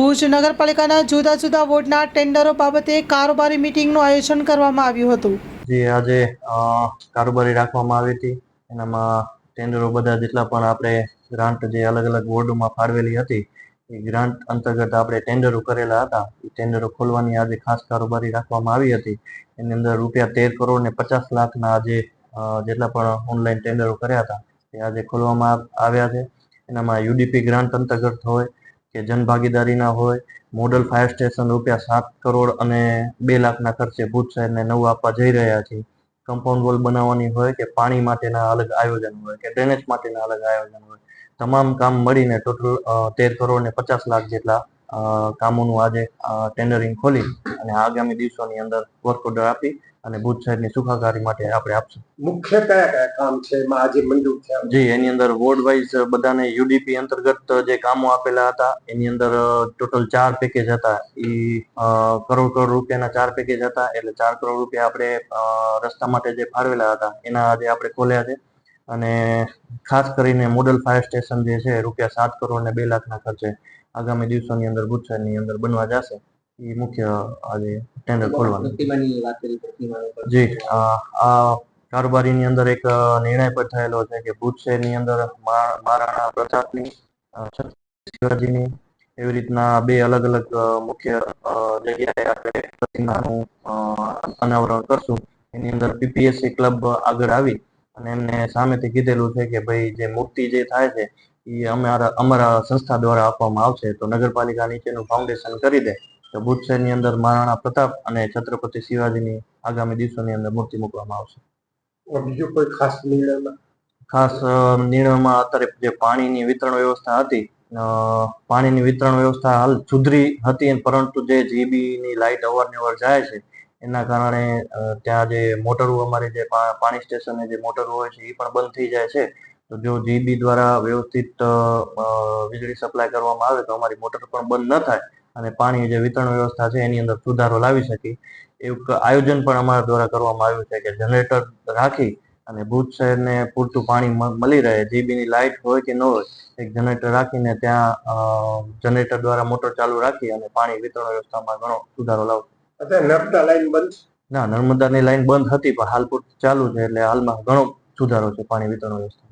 ભુજ નગરપાલિકાના જુદા જુદા વોર્ડના ટેન્ડરો બાબતે કારોબારી મિટિંગનું આયોજન કરવામાં આવ્યું હતું. જે આજે કારોબારી રાખવામાં આવી હતી. એનામાં ટેન્ડરો બધા જેટલા પણ આપણે ગ્રાન્ટ જે અલગ અલગ વોર્ડમાં ફાળવેલી હતી, એ ગ્રાન્ટ અંતર્ગત આપણે ટેન્ડરો કરેલા હતા. એ ટેન્ડરો ખોલવાની આજે ખાસ કારોબારી રાખવામાં આવી હતી. એની અંદર રૂપિયા તેર કરોડ ને પચાસ લાખના આજે જેટલા પણ ઓનલાઈન ટેન્ડરો કર્યા હતા તે આજે ખોલવામાં આવ્યા છે. એનામાં યુડીપી ગ્રાન્ટ અંતર્ગત હોય કે જનભાગીદારીના હોય મોડલ ફાયર સ્ટેશન રૂપિયા સાત કરોડ અને બે લાખના ખર્ચે ભુજ શહેરને નવું આપવા જઈ રહ્યા છીએ કમ્પાઉન્ડ વોલ બનાવવાની હોય કે પાણી માટેના અલગ આયોજન હોય કે ડ્રેનેજ માટેના અલગ આયોજન હોય, તમામ કામ મળીને ટોટલ તેર કરોડ ને પચાસ લાખ જેટલા કામોનું આજે ટેન્ડરિંગ ખોલી અને આગામી દિવસોની અંદર વર્ક ઓર્ડર આપી અને ભુજ શહેરની સુખાકારી માટે આપણે આપશું. મુખ્ય કયા કયા કામ છે? એમાં આજે મંજૂર થયા. જી એની અંદર વોર્ડ વાઇઝ બધાને યુડીપી અંતર્ગત જે કામો આપેલા હતા એની અંદર ટોટલ ચાર પેકેજ હતા. એ કરોડ કરોડ રૂપિયાના ચાર પેકેજ હતા એટલે ચાર કરોડ રૂપિયા આપણે રસ્તા માટે જે ફાળવેલા હતા એના આજે આપણે ખોલ્યા છે. અને ખાસ કરીને મોડલ ફાયર સ્ટેશન જે છે રૂપિયા સાત કરોડ ને બે લાખના ખર્ચે આગામી દિવસોની અંદર ભુજ શહેરની અંદર બનવા જશે. એ મુખ્ય આજે ટેન્ડર ખોલવાનું. જી આ કારોબારીની અંદર એક નિર્ણય પણ થયેલો છે કે ભુજ શહેરની અંદર મહારાણા પ્રતાપની શિવાજીની એવી રીતના બે અલગ અલગ મુખ્ય જગ્યાએ આપણે પ્રતિમાનું અનાવરણ કરશું. એની અંદર પીપીએસસી ક્લબ આગળ આવી અને એમને સામેથી કીધેલું છે કે ભાઈ જે મૂર્તિ જે થાય છે એ અમારા અમારા સંસ્થા દ્વારા આપવામાં આવશે. તો નગરપાલિકા નીચેનું ફાઉન્ડેશન કરી દે. તો ભુજ શહેરની અંદર મહારાણા પ્રતાપ અને છત્રપતિ શિવાજીની આગામી દિવસોની અંદર મૂર્તિ મૂકવામાં આવશે. બીજું કોઈ ખાસ નિર્ણયમાં? ખાસ નિર્ણયમાં અત્યારે જે પાણીની વિતરણ વ્યવસ્થા હતી પાણીની વિતરણ વ્યવસ્થા હાલ સુધરી હતી પરંતુ જે જીબીની લાઇટ અવારનવાર જાય છે એના કારણે ત્યાં જે મોટરો અમારે જે પાણી સ્ટેશને જે મોટરો હોય છે એ પણ બંધ થઈ જાય છે. તો જો જીબી દ્વારા વ્યવસ્થિત વીજળી સપ્લાય કરવામાં આવે તો અમારી મોટર પણ બંધ ન થાય. અને પાણી જે વિતરણ વ્યવસ્થા છે એની અંદર સુધારો લાવી શકી. એવું આયોજન પણ અમારા દ્વારા કરવામાં આવ્યું છે કે જનરેટર રાખી અને ભુજ શહેરને પૂરતું પાણી મળી રહે. જીબીની લાઇટ હોય કે ન હોય એક જનરેટર રાખીને ત્યાં જનરેટર દ્વારા મોટર ચાલુ રાખી અને પાણી વિતરણ વ્યવસ્થામાં ઘણો સુધારો લાવશે નર્મદા લાઈન બંધ ના નર્મદાની લાઈન બંધ હતી પણ હાલ પૂરતી ચાલુ છે એટલે હાલમાં ઘણો સુધારો છે પાણી વિતરણ વ્યવસ્થા.